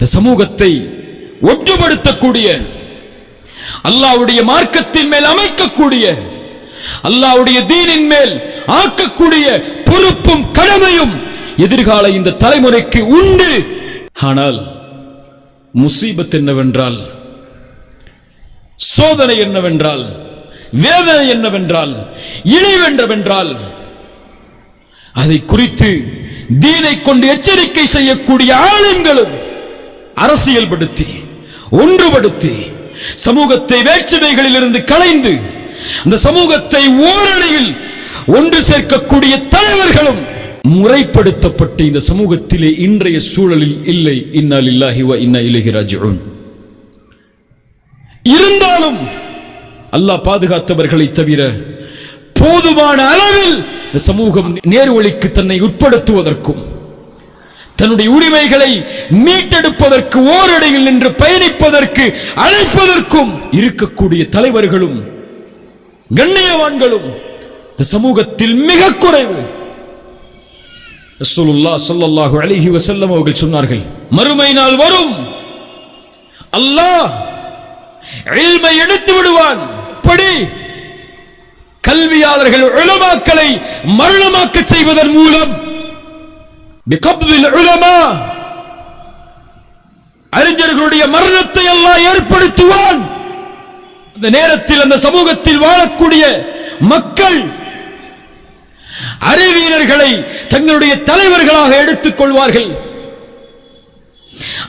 இந்த சமூகத்தை ஒன்றுபடுத்தக்கூடிய அல்லாவுடைய மார்க்கத்தின் மேல் அமைக்கக்கூடிய அல்லாவுடைய தீனின் மேல் ஆக்கக்கூடிய பொறுப்பும் கடமையும் எதிர்கால இந்த தலைமுறைக்கு உண்டு. ஆனால் முசீபத் என்னவென்றால் சோதனை என்னவென்றால் வேதனை என்னவென்றால் இணைவென்றவென்றால் அதை குறித்து தீனை கொண்டு எச்சரிக்கை செய்யக்கூடிய ஆளுங்களும் அரசியல்படுத்தி ஒன்றுபடுத்தி சமூகத்தை வேற்றுமைகளில் இருந்து களைந்து அந்த சமூகத்தை ஓரணியில் ஒன்று சேர்க்கக்கூடிய தலைவர்களும் முறைப்படுத்தப்பட்டு இந்த சமூகத்திலே இன்றைய சூழலில் இல்லை. இன்னால் இல்லாஹிவா வ இன்னா இலைஹி இருந்தாலும் அல்லாஹ் பாதுகாத்தவர்களை தவிர போதுமான அளவில் இந்த சமூகம் நேர்வழிக்கு தன்னை உட்படுத்துவதற்கும் தன்னுடைய உரிமைகளை மீட்டெடுப்பதற்கு ஓரடையில் நின்று பயணிப்பதற்கு அழைப்பதற்கும் இருக்கக்கூடிய தலைவர்களும் கண்ணியவான்களும் இந்த சமூகத்தில் மிக குறைவு. ரசூலுல்லா சொல்லல்லாஹு அலைஹி வஸல்லம் அவர்கள் சொன்னார்கள் மறுமை நாள் வரும். அல்லாஹ் இல்மை எடுத்து விடுவான். படி கல்வியாளர்கள் உளமாக்களை மரணமாக்க செய்வதன் மூலம் அறிஞர்களுடைய மரணத்தை எல்லாம் ஏற்படுத்துவான். அந்த நேரத்தில் அந்த சமூகத்தில் வாழக்கூடிய மக்கள் அறிவியலர்களை தங்களுடைய தலைவர்களாக எடுத்துக் கொள்வார்கள்.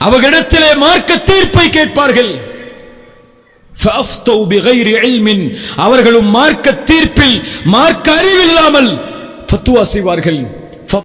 அவர்களிடத்திலே மார்க்க தீர்ப்பை கேட்பார்கள் அவர்களும் மார்க்க தீர்ப்பில் மார்க்க அறிவில்லாமல் செய்வார்கள்.